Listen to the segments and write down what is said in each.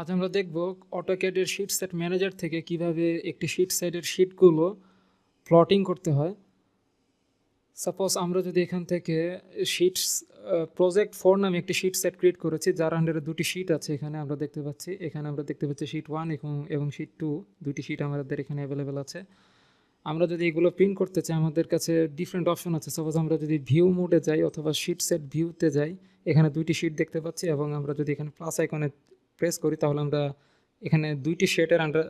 আজ আমরা দেখব অটোক্যাডের শিট সেট ম্যানেজার থেকে কীভাবে একটি শিট সেটের শিটগুলো প্লটিং করতে হয়। সাপোজ আমরা যদি এখান থেকে শিটস প্রজেক্ট ফোর নামে একটি শিট সেট ক্রিয়েট করেছি, যার আন্ডারে দুটি শিট আছে এখানে আমরা দেখতে পাচ্ছি। এখানে আমরা দেখতে পাচ্ছি শিট ওয়ান এবং এবং শিট টু দুটি শিট আমাদের এখানে অ্যাভেলেবেল আছে। আমরা যদি এগুলো প্রিন্ট করতে চাই, আমাদের কাছে ডিফারেন্ট অপশন আছে। সাপোজ আমরা যদি ভিউ মোডে যাই অথবা শিট সেট ভিউতে যাই, এখানে দুইটি শিট দেখতে পাচ্ছি এবং আমরা যদি এখানে প্লাস আইকনে প্রেস করি, তাহলে আমরা এখানে দুইটি শেটের আন্ডার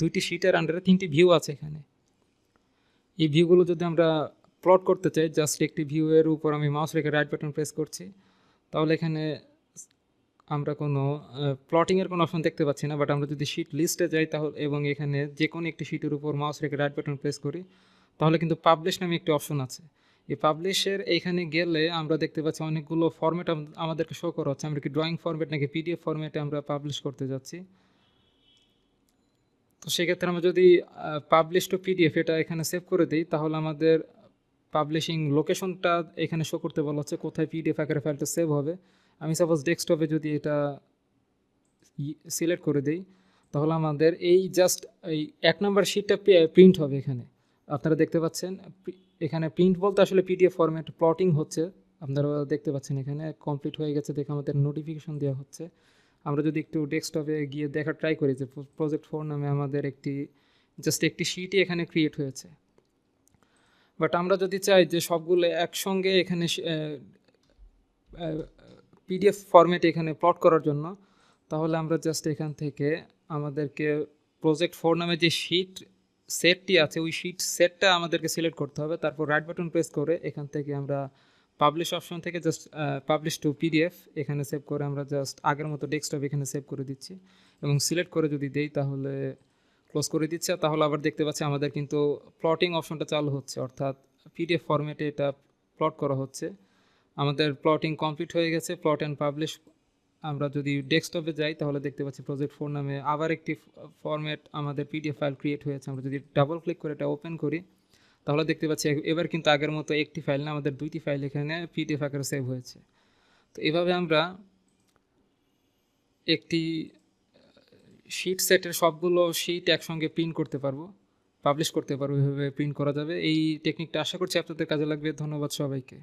দুইটি শিটের আন্ডারে তিনটি ভিউ আছে এখানে। এই ভিউগুলো যদি আমরা প্লট করতে চাই জাস্ট একটি ভিউয়ের উপর আমি মাউস রেখে রাইট বাটন প্রেস করছি, তাহলে এখানে আমরা কোনো প্লটিংয়ের কোনো অপশন দেখতে পাচ্ছি না বাট আমরা যদি শিট লিস্টে যাই, তাহলে, এবং এখানে যে কোনো একটি শিটের উপর মাউস রেখে রাইট বাটন প্রেস করি, তাহলে কিন্তু পাবলিশ নামে একটি অপশন আছে। এই পাবলিশের এইখানে গেলে আমরা দেখতে পাচ্ছি অনেকগুলো ফরম্যাট আমাদেরকে শো করা হচ্ছে। আমরা কি ড্রয়িং ফরম্যাট নাকি পিডিএফ ফর্মেটে আমরা পাবলিশ করতে যাচ্ছি। তো সেক্ষেত্রে আমরা যদি পাবলিশ টু পিডিএফ এটা এখানে সেভ করে দিই, তাহলে আমাদের পাবলিশিং লোকেশনটা এখানে শো করতে বলা হচ্ছে কোথায় পিডিএফ আকারে ফাইলটা সেভ হবে। আমি সাপোজ ডেস্কটপে যদি এটা সিলেক্ট করে দিই, তাহলে আমাদের এই জাস্ট এই এক নম্বর শিটটা প্রিন্ট হবে এখানে। আপনারা দেখতে পাচ্ছেন এখানে প্রিন্ট বলতে আসলে পিডিএফ ফরম্যাট প্লটিং হচ্ছে। আপনারা দেখতে পাচ্ছেন এখানে কমপ্লিট হয়ে গেছে। দেখে আমাদের নোটিফিকেশন দেওয়া হচ্ছে। আমরা যদি একটু ডেস্কটপে গিয়ে দেখার ট্রাই করি যে প্রজেক্ট ফোর নামে আমাদের একটি জাস্ট একটি শিটই এখানে ক্রিয়েট হয়েছে। বাট আমরা যদি চাই যে সবগুলো একসঙ্গে এখানে পিডিএফ ফরম্যাটে এখানে প্লট করার জন্য, তাহলে আমরা জাস্ট এখান থেকে আমাদেরকে প্রজেক্ট ফোর নামে যে শিট সেটটি আছে, ওই শিট সেটটা আমাদেরকে সিলেক্ট করতে হবে। তারপর রাইট বাটন প্রেস করে এখান থেকে আমরা পাবলিশ অপশন থেকে জাস্ট পাবলিশ টু পিডিএফ এখানে সেভ করে আমরা জাস্ট আগের মতো ডেস্কটপ এখানে সেভ করে দিচ্ছি। এবং সিলেক্ট করে যদি দেই তাহলে ক্লোজ করে দিচ্ছে। তাহলে আবার দেখতে পাচ্ছি আমাদের কিন্তু প্লটিং অপশনটা চালু হচ্ছে। অর্থাৎ পিডিএফ ফরম্যাটে এটা প্লট করা হচ্ছে। আমাদের প্লটিং কমপ্লিট হয়ে গেছে। প্লট অ্যান্ড পাবলিশ আমরা যদি ডেস্কটপে যাই, তাহলে দেখতে পাচ্ছি প্রজেক্ট ফোর নামে আবার একটি ফরম্যাট আমাদের পিডিএফ ফাইল ক্রিয়েট হয়েছে। আমরা যদি ডাবল ক্লিক করে এটা ওপেন করি, তাহলে দেখতে পাচ্ছি এবার কিন্তু আগের মতো একটি ফাইল না, আমাদের দুইটি ফাইল এখানে পিডিএফ আকারে সেভ হয়েছে। তো এভাবে আমরা একটি শিট সেটের সবগুলো শিট একসঙ্গে প্রিন্ট করতে পারব পাবলিশ করতে পারব, এভাবে প্রিন্ট করা যাবে। এই টেকনিকটা আশা করছি আপনাদের কাজে লাগবে। ধন্যবাদ সবাইকে।